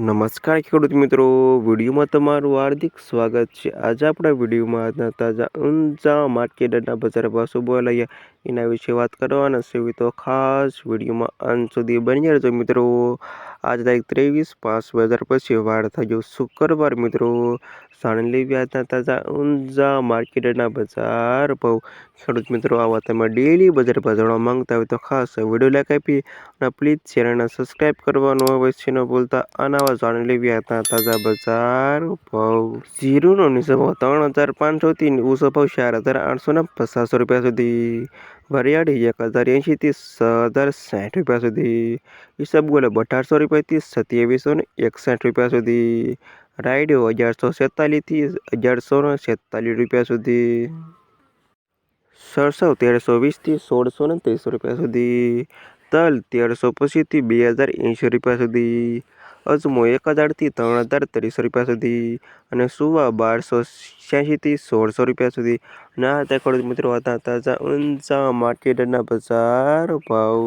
નમસ્કાર ખેડૂત મિત્રો, વિડીયોમાં તમારું હાર્દિક સ્વાગત છે. આજે આપણા વિડીયોમાં તાજા ઊંચા માર્કેટના બજાર ભાવ શું બોલાયા એના વિશે વાત કરવાના છે. તો ખાસ વિડીયોમાં અંત સુધી બની રહેજો મિત્રો. આજ તારીખ ત્રેવીસ પાંચ બે હજાર પછી વાર થયો શુક્રવાર મિત્રો. સાણલી લેવી આજના તાજા ઊંઝા માર્કેટના બજાર ભાવ. ખેડૂત મિત્રો આવા તમે ડેલી બજાર ભાવ જાણવા માંગતા હોય તો ખાસ વીડિયો લાઈક આપી અને પ્લીઝ ચેનલને સબસ્ક્રાઈબ કરવાનું અવશ્ય ન ભૂલતા. અને આવા લેવી હતા તાજા બજાર ભાવ. જીરુનો ભાવ ત્રણ હજાર પાંચસોથી ઊંચો ભાવ ચાર હજાર આઠસો ને પચાસો રૂપિયા સુધી. વરિયાળી એક હજાર એંશીથી હજાર સાઠ રૂપિયા સુધી. ઈસબગોલ અઢારસો રૂપિયાથી સત્યાવીસો ને એકસઠ રૂપિયા સુધી. રાયડો અગિયારસો સેતાલીસથી અગિયારસો ને સેતાલીસ રૂપિયા સુધી. સરસો તેરસો વીસથી સોળસો ને ત્રીસો રૂપિયા સુધી. તલ તેરસો પચીસથી બે હજાર એંશી રૂપિયા સુધી. અજમો એક હજારથી ત્રણ હજાર ત્રીસો રૂપિયા સુધી અને સુવા બારસો છ્યાસીથી સોળસો રૂપિયા સુધી. અને આ તે ખેડૂત મિત્રો હતા તાજા ઊંચા માર્કેટના બજાર ભાવ.